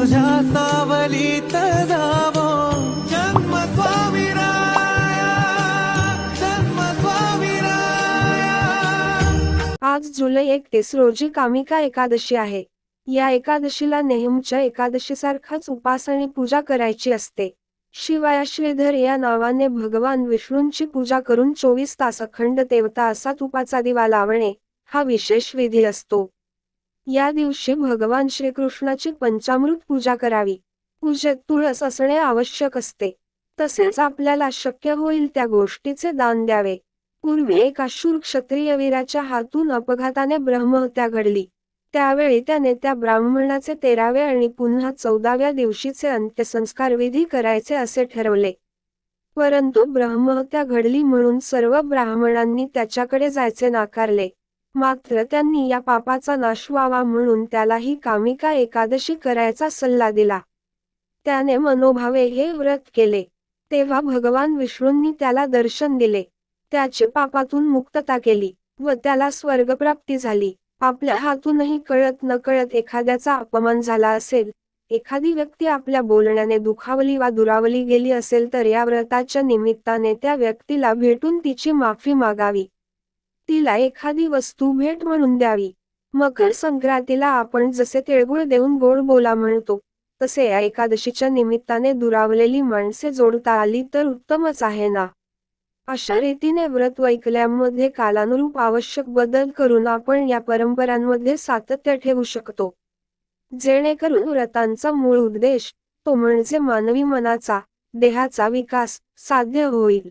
तुझ्या सावलीत जावो. जन्म स्वामी आज जुलै एकतीस रोजी कामिका एकादशी आहे. या एकादशीला नेहमीच्या एकादशीसारखाच उपास आणि पूजा करायची असते. शिवाय श्रीधर या नावाने भगवान विष्णूंची पूजा करून चोवीस तास अखंड देवता असा तुपाचा दिवा लावणे हा विशेष विधी असतो. या दिवशी भगवान श्रीकृष्णाची पंचामृत पूजा करावी. पूजेत तुळस असणे आवश्यक असते. तसेच आपल्याला शक्य होईल त्या गोष्टीचे दान द्यावे. पूर्वी एका शूर क्षत्रिय वीराच्या हातून अपघाताने ब्रह्महत्या घडली. त्यावेळी त्याने त्या ब्राह्मणाचे तेराव्या आणि पुन्हा चौदाव्या दिवशीचे अंत्यसंस्कार विधी करायचे असे ठरवले. परंतु ब्रह्महत्या घडली म्हणून सर्व ब्राह्मणांनी त्याच्याकडे जायचे नाकारले. मात्र त्यांनी या पापाचा नाश व्हावा म्हणून त्यालाही कामिका एकादशी करायचा सल्ला दिला. त्याने मनोभावे हे व्रत केले. तेव्हा भगवान विष्णूंनी त्याला दर्शन दिले. त्याचे पापातून मुक्तता केली व त्याला स्वर्गप्राप्ती झाली. आपल्या हातूनही कळत नकळत एखाद्याचा अपमान झाला असेल एखादी व्यक्ती आपल्या बोलण्याने दुखावली वा दुरावली गेली असेल तर या व्रताच्या निमित्ताने त्या व्यक्तीला भेटून तिची माफी मागावी. तिला एखादी वस्तू भेट म्हणून द्यावी. मकर संक्रांतीला आपण जसे तिळगुळ देऊन गोड बोला म्हणतो तसे या एकादशीच्या निमित्ताने दुरावलेली माणसे जोडता आली तर उत्तमच आहे ना? अशा रीतीने व्रत वैकल्यांमध्ये कालानुरूप आवश्यक बदल करून आपण या परंपरांमध्ये सातत्य ठेवू शकतो. जेणेकरून व्रतांचा मूळ उद्देश तो म्हणजे मानवी मनाचा देहाचा विकास साध्य होईल.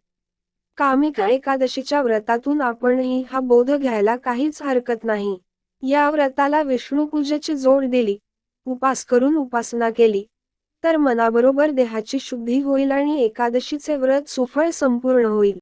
कामिका एकादशीच्या व्रतातून आपणही हा बोध घ्यायला काहीच हरकत नाही. या व्रताला विष्णू पूजेची जोड दिली उपास करून उपासना केली. तर मनाबरोबर देहाची शुद्धी होईल आणि एकादशीचे व्रत सुफळ संपूर्ण होईल.